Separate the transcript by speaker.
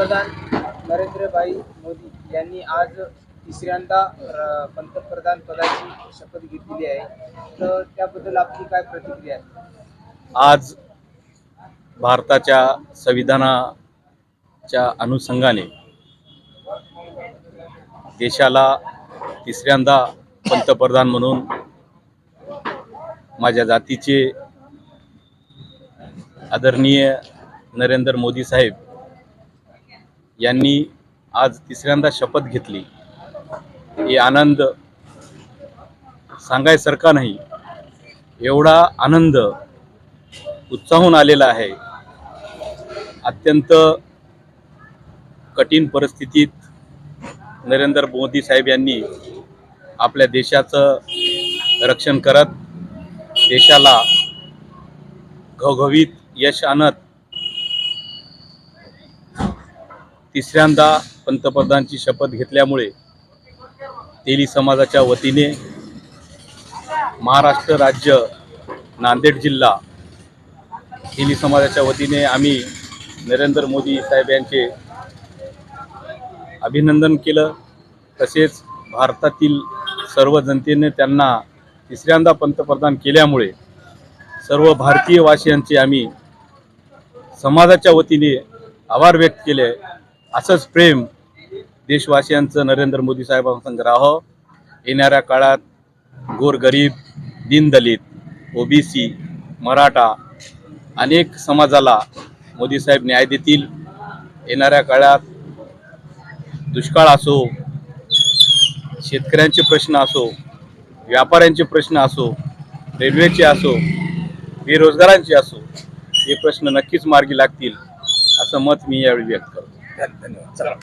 Speaker 1: पंतप्रधान नरेंद्रभाई मोदी यांनी आज तिसऱ्यांदा पंतप्रधान पदाची शपथ घेतलेली आहे. तर त्याबद्दल आपली काय प्रतिक्रिया आहे?
Speaker 2: आज भारताच्या संविधानाच्या अनुषंगाने देशाला तिसऱ्यांदा पंतप्रधान म्हणून माझ्या जातीचे आदरणीय नरेंद्र मोदी साहेब यांनी आज तिसऱ्यांदा शपथ घेतली. हे आनंद सांगायसारखा नाही. एवढा आनंद उत्साहून आलेला आहे. अत्यंत कठीण परिस्थितीत नरेंद्र मोदी साहेब यांनी आपल्या देशाचं रक्षण करत देशाला घवघवीत यश आणत तिसऱ्यांदा पंतप्रधानची शपथ घेतल्यामुळे तेली समाजाच्या वतीने महाराष्ट्र राज्य नांदेड जिल्हा तेली समाजाच्या वतीने आम्ही नरेंद्र मोदी साहेब यांचे अभिनंदन केलं. तसेच भारतातील सर्व जनतेने त्यांना तिसऱ्यांदा पंतप्रधान केल्यामुळे सर्व भारतीय वासियांचे आम्ही समाजाच्या वतीने आभार व्यक्त केले. असंच प्रेम देशवासियांचं नरेंद्र मोदी साहेबांसंग राहावं. येणाऱ्या काळात गोरगरीब दीनदलित ओबीसी मराठा अनेक समाजाला मोदी साहेब न्याय देतील. येणाऱ्या काळात दुष्काळ असो शेतकऱ्यांचे प्रश्न असो व्यापाऱ्यांचे प्रश्न असो रेल्वेचे असो बेरोजगारांचे असो हे प्रश्न नक्कीच मार्गी लागतील असं मत मी यावेळी व्यक्त करतो.
Speaker 3: धन्यवाद चला